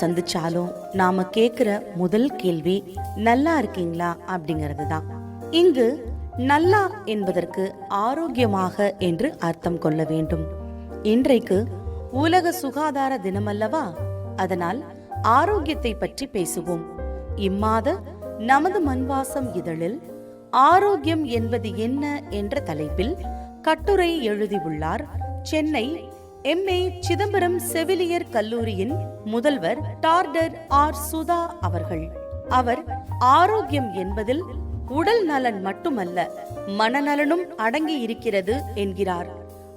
சந்திச்சாலும் நாம கேக்குற முதல் கேள்வி நல்லா இருக்கீங்களா? அப்படிங்கிறது தான் இங்கு நல்லா என்பதற்கு ஆரோக்கியமாக என்று அர்த்தம் கொள்ள வேண்டும். இன்றைக்கு உலக சுகாதார தினமல்லவா? அதனால் ஆரோக்கியத்தை பற்றி பேசுவோம். இம்மாத நமது மண்வாசம் இதழில் ஆரோக்கியம் என்பது என்ன? என்ற தலைப்பில் கட்டுரை எழுதியுள்ளார் சென்னை எம்ஏ சிதம்பரம் செவிலியர் கல்லூரியின் முதல்வர் டார்டர் ஆர். சுதா அவர்கள். அவர் ஆரோக்கியம் என்பதில் உடல் நலன் மட்டுமல்ல மனநலனும் அடங்கி இருக்கிறது என்கிறார்.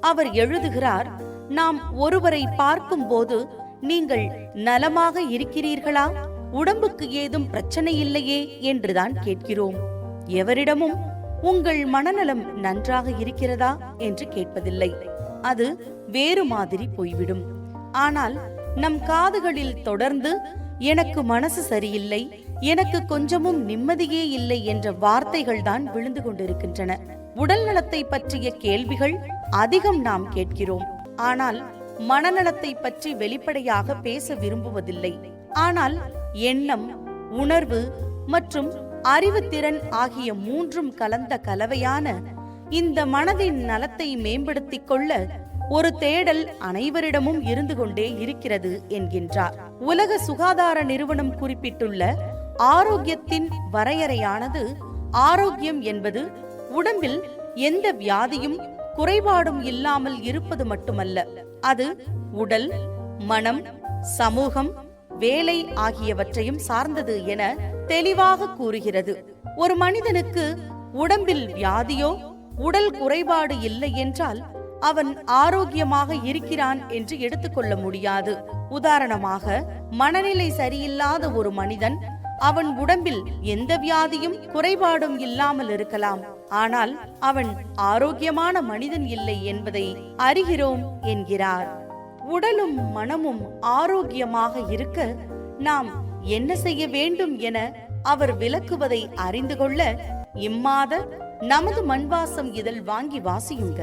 அவர் எழுதுகிறார் நாம் ஒருவரை பார்க்கும்போது நீங்கள் நலமாக இருக்கிறீர்களா? உடம்புக்கு ஏதும் பிரச்சனை இல்லையே? என்றுதான் கேட்கிறோம். எவரிடமும் உங்கள் மனநலம் நன்றாக இருக்கிறதா? என்று கேட்பதில்லை. அது வேறு மாதிரி போய்விடும். ஆனால் நம் காதுகளில் தொடர்ந்து எனக்கு மனசு சரியில்லை எனக்கு கொஞ்சமும் நிம்மதியே இல்லை என்ற வார்த்தைகள் தான் விழுந்து கொண்டிருக்கின்றன. உடல் நலத்தை பற்றிய கேள்விகள் அதிகம் நாம் கேட்கிறோம். ஆனால் மனநலத்தை பற்றி வெளிப்படையாக பேச விரும்புவதில்லை. ஆனால் எண்ணம் உணர்வு மற்றும் அறிவுத்திறன் ஆகிய மூன்றும் கலந்த கலவையான இந்த மனதின் நலத்தை மேம்படுத்திக் கொள்ள ஒரு தேடல் அனைவரிடமும் இருந்து கொண்டே இருக்கிறது என்கின்றார். உலக சுகாதார நிறுவனம் குறிப்பிட்டுள்ள ஆரோக்கியத்தின் வரையறையானது ஆரோக்கியம் என்பது உடம்பில் எந்த வியாதியும் குறைபாடும் இல்லாமல் இருப்பது மட்டுமல்ல. அது உடல் மனம் சமூகம் வேலை ஆகியவற்றையும் சார்ந்தது என தெளிவாக கூறுகிறது. ஒரு மனிதனுக்கு உடம்பில் வியாதியோ உடல் குறைபாடு இல்லை என்றால் அவன் ஆரோக்கியமாக இருக்கிறான் என்று எடுத்துக்கொள்ள முடியாது. உதாரணமாக மனநிலை சரியில்லாத ஒரு மனிதன் அவன் உடம்பில் எந்த வியாதியும் குறைபாடும் இல்லாமல் இருக்கலாம். ஆனால் அவன் ஆரோக்கியமான மனிதன் இல்லை என்பதை அறிகிறோம் என்கிறார். உடலும் மனமும் ஆரோக்கியமாக இருக்க நாம் என்ன செய்ய வேண்டும் என அவர் விளக்குவதை அறிந்து கொள்ள இம்மாத நமது மண்வாசம் இதழ் வாங்கி வாசியுங்க